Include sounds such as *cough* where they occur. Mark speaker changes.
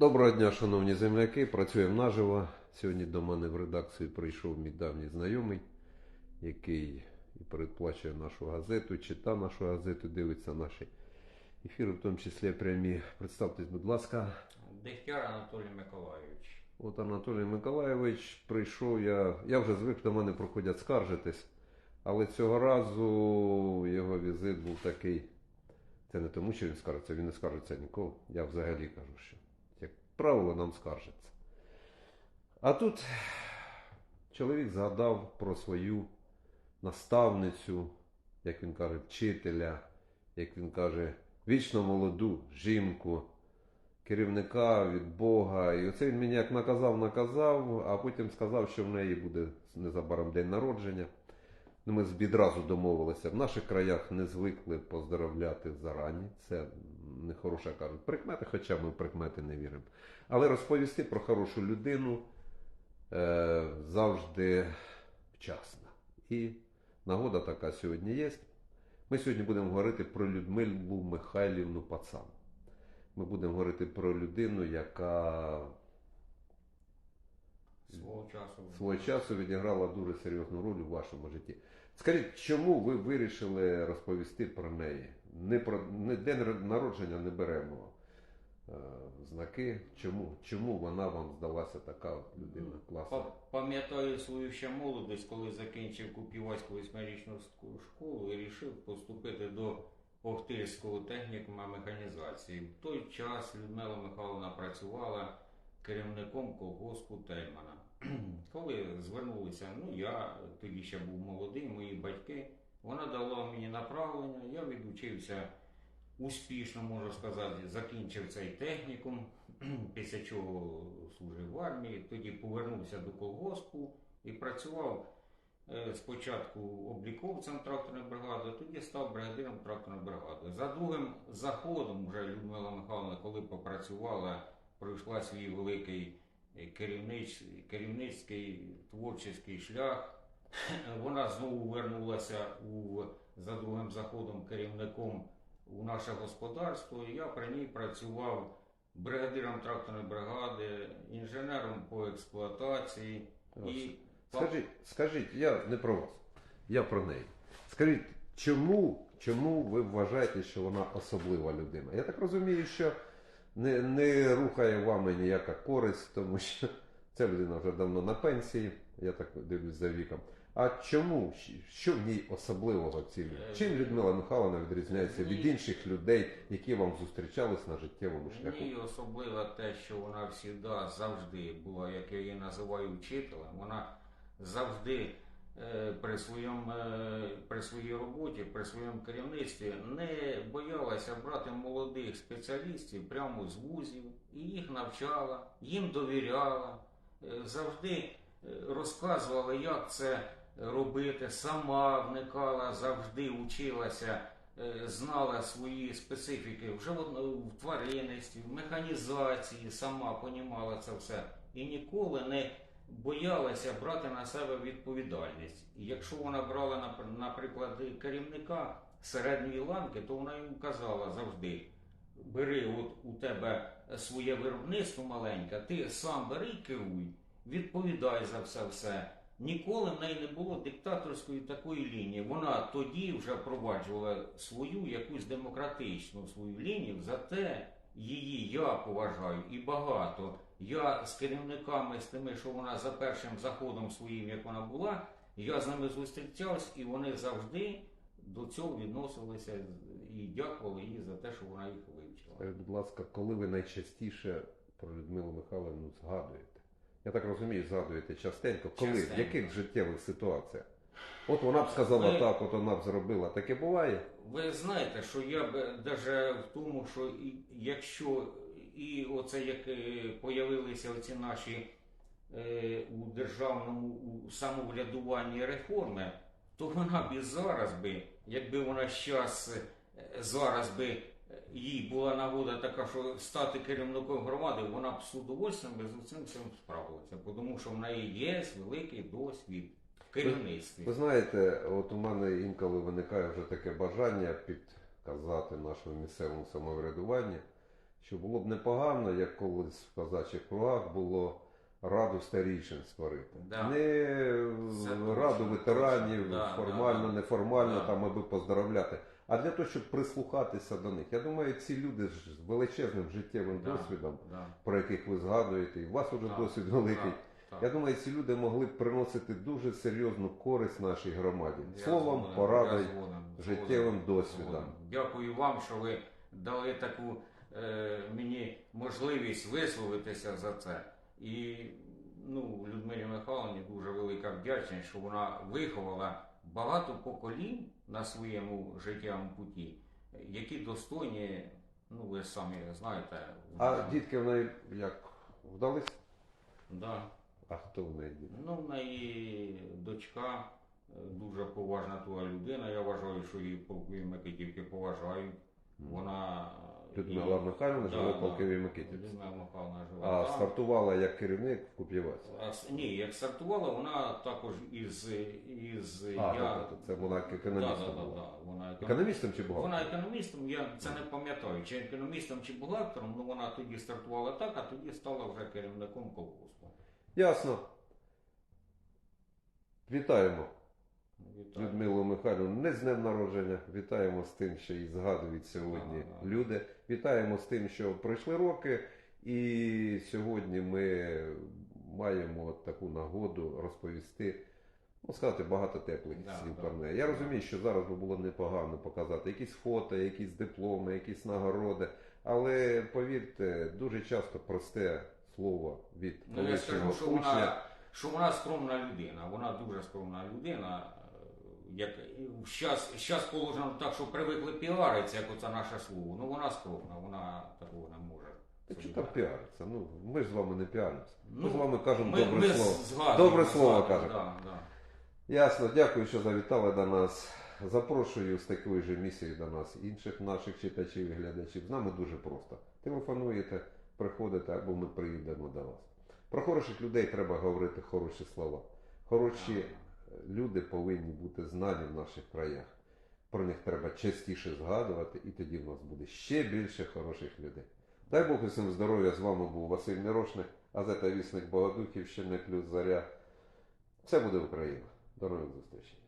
Speaker 1: Доброго дня, шановні земляки. Працюємо наживо. Сьогодні до мене в редакцію прийшов мій давній знайомий, який і передплачує нашу газету, чита нашу газету, дивиться наші ефіри, в тому числі прямі. Представтесь, будь ласка.
Speaker 2: Дегтяр Анатолій Миколайович.
Speaker 1: От Анатолій Миколайович прийшов. Я, я вже звик до мене проходять скаржитись, але цього разу його візит був такий. Це не тому, що він скаржиться, він не скаржиться ніколи. Я взагалі кажу, що правило нам скаржиться. А тут чоловік згадав про свою наставницю, як він каже, вчителя, як він каже, вічно молоду жінку, керівника від Бога. І оце він мені як наказав, наказав, а потім сказав, що в неї буде незабаром день народження. Ми відразу домовилися. В наших краях не звикли поздоровляти зарані. Це нехороша кажуть прикмети, хоча ми в прикмети не віримо. Але розповісти про хорошу людину е, завжди вчасно. І нагода така сьогодні є. Ми сьогодні будемо говорити про Людмилу Михайлівну Пацан. Ми будемо говорити про людину, яка
Speaker 2: Свого часу.
Speaker 1: свого часу відіграла дуже серйозну роль у вашому житті. Скажіть, чому ви вирішили розповісти про неї? Не про не день народження не беремо е, знаки. Чому? Чому вона вам здалася така от людина класна?
Speaker 2: Пам'ятаю свою ще молодість, коли закінчив Купівську восьмирічну школу і вирішив поступити до Охтирського технікума механізації. В той час Людмила Михайловна працювала керівником колгоспу Тельмана. *clears throat* Коли звернулися, ну я тоді ще був молодий, мої батьки, вона дала мені направлення, я відучився успішно, можу сказати, закінчив цей технікум, *clears throat* після чого служив в армії, тоді повернувся до колгоспу і працював е, спочатку обліковцем тракторної бригади, тоді став бригадиром тракторної бригади. За другим заходом вже Людмила Михайловна, коли попрацювала, пройшла свій великий керівнич, керівницький творчий шлях. Вона знову вернулася у, за другим заходом керівником у наше господарство. і Я при ній працював бригадиром тракторної бригади, інженером по експлуатації. І
Speaker 1: Скажіть, скажіть, я не про вас, я про неї. Скажіть, чому, чому ви вважаєте, що вона особлива людина? Я так розумію, що не, не рухає вами ніяка користь, тому що ця людина вже давно на пенсії, я так дивлюсь за віком. А чому? Що в ній особливого цій людині? Чим Людмила Михайловна відрізняється від інших людей, які вам зустрічались на життєвому шляху?
Speaker 2: Мені особливо те, що вона завжди завжди була, як я її називаю вчителем. Вона завжди е, при, своєму, е, при своїй роботі, при своєму керівництві не боялася брати молодих спеціалістів прямо з вузів і їх навчала, їм довіряла, е, завжди е, розказувала, як це робити, сама вникала, завжди училася е, знала свої специфіки вже в тваринництві, в механізації, сама понімала це все. І ніколи не боялася брати на себе відповідальність. І якщо вона брала, наприклад, керівника середньої ланки, то вона йому казала завжди: бери от у тебе своє виробництво маленьке, ти сам бери керуй, відповідай за все все. Ніколи в неї не було диктаторської такої лінії. Вона тоді вже впроваджувала свою якусь демократичну свою лінію. Зате її я поважаю і багато. Я з керівниками, з тими, що вона за першим заходом своїм, як вона була, я з ними зустрічався, і вони завжди до цього відносилися і дякували їй за те, що вона їх вивчила.
Speaker 1: Скажіть, будь ласка, коли ви найчастіше про Людмилу Михайловну згадуєте? Я так розумію, згадуєте частенько. Коли? В яких життєвих ситуаціях? От вона б сказала
Speaker 2: Ви-
Speaker 1: так, от вона б зробила. Таке буває?
Speaker 2: Ви знаєте, що я б навіть в тому, що якщо і оце як е, появилися оці наші е, у державному у самоврядуванні реформи, то вона б і зараз би, якби вона щас, е, зараз би їй була нагода така, що стати керівником громади, вона б з удовольствием з цим всім справилася, тому що в неї є великий досвід в керівництві.
Speaker 1: Ви знаєте, от у мене інколи виникає вже таке бажання підказати нашому місцевому самоврядуванню, що було б непогано, як колись в казачих кругах було раду старішин створити.
Speaker 2: Да.
Speaker 1: Не
Speaker 2: Це
Speaker 1: раду ветеранів.
Speaker 2: Да,
Speaker 1: формально,
Speaker 2: да, да.
Speaker 1: неформально,
Speaker 2: Да.
Speaker 1: там аби поздравляти. А для того, щоб прислухатися до них. Я думаю, ці люди з величезним життєвим
Speaker 2: Да,
Speaker 1: досвідом,
Speaker 2: да,
Speaker 1: про яких ви згадуєте, і у вас уже
Speaker 2: Так,
Speaker 1: досвід великий.
Speaker 2: так,
Speaker 1: Я думаю, ці люди могли б приносити дуже серйозну користь нашій громаді.
Speaker 2: Я
Speaker 1: Словом, порадою, життєвим досвідом.
Speaker 2: Дякую вам, що ви дали таку мені можливість висловитися за це. І ну, Людмилі Михайловні дуже велика вдячність, що вона виховала багато поколінь на своєму життєвому путі, які достойні, ну ви самі знаєте,
Speaker 1: А дітки в неї як вдались?
Speaker 2: да.
Speaker 1: А хто в неї?
Speaker 2: Ну, в неї дочка е, дуже поважна туга людина. Я вважаю, що її полкові Микитівки поважають. Вона е,
Speaker 1: Людмила
Speaker 2: Да,
Speaker 1: живе
Speaker 2: да.
Speaker 1: в Полковій Микитівці. А стартувала як керівник в Куп'єваці.
Speaker 2: А ні, як стартувала, вона також із, із
Speaker 1: А,
Speaker 2: я...
Speaker 1: да, да, це вона як економістом
Speaker 2: да, да,
Speaker 1: була.
Speaker 2: Да, вона економ-
Speaker 1: Економістом чи бухгалтером?
Speaker 2: Вона економістом, я це не пам'ятаю, чи економістом, чи бухгалтером, ну вона тоді стартувала так, а тоді стала вже керівником колгоспу.
Speaker 1: Ясно. Вітаємо
Speaker 2: Вітаю.
Speaker 1: Людмилу Михайловну не з днем народження. Вітаємо з тим, що її згадують сьогодні
Speaker 2: Ага, ага.
Speaker 1: люди. Вітаємо з тим, що пройшли роки, і сьогодні ми маємо от таку нагоду розповісти. Ну, сказати багато теплих
Speaker 2: Да,
Speaker 1: слів
Speaker 2: да.
Speaker 1: про неї. Я розумію, що зараз би було непогано показати якісь фото, якісь дипломи, якісь нагороди. Але повірте, дуже часто просте слово від
Speaker 2: Ну, я скажу, що
Speaker 1: учня.
Speaker 2: вона, що вона скромна людина. Вона дуже скромна людина. Як щас, щас положено так, що привикли піаритися, як оце наше слово. Ну вона скромна, вона такого не може.
Speaker 1: Та що там піариться? Ну, ми ж з вами не піаримося. Ми
Speaker 2: Ну,
Speaker 1: з вами кажемо
Speaker 2: Ми,
Speaker 1: добре
Speaker 2: ми
Speaker 1: слово.
Speaker 2: згадуємо,
Speaker 1: Добре слово кажемо.
Speaker 2: Да, да.
Speaker 1: Ясно, дякую, що завітали до нас. Запрошую з такою ж місією до нас інших наших читачів і глядачів. З нами дуже просто. Телефонуєте, приходите або ми приїдемо до вас. Про хороших людей треба говорити хороші слова. Хороші люди повинні бути знані в наших краях. Про них треба частіше згадувати, і тоді в нас буде ще більше хороших людей. Дай Бог усім здоров'я. З вами був Василь Мірошник, газета Вісник Богодухівщини, плюс Заря. Все буде Україна. До нових зустрічей.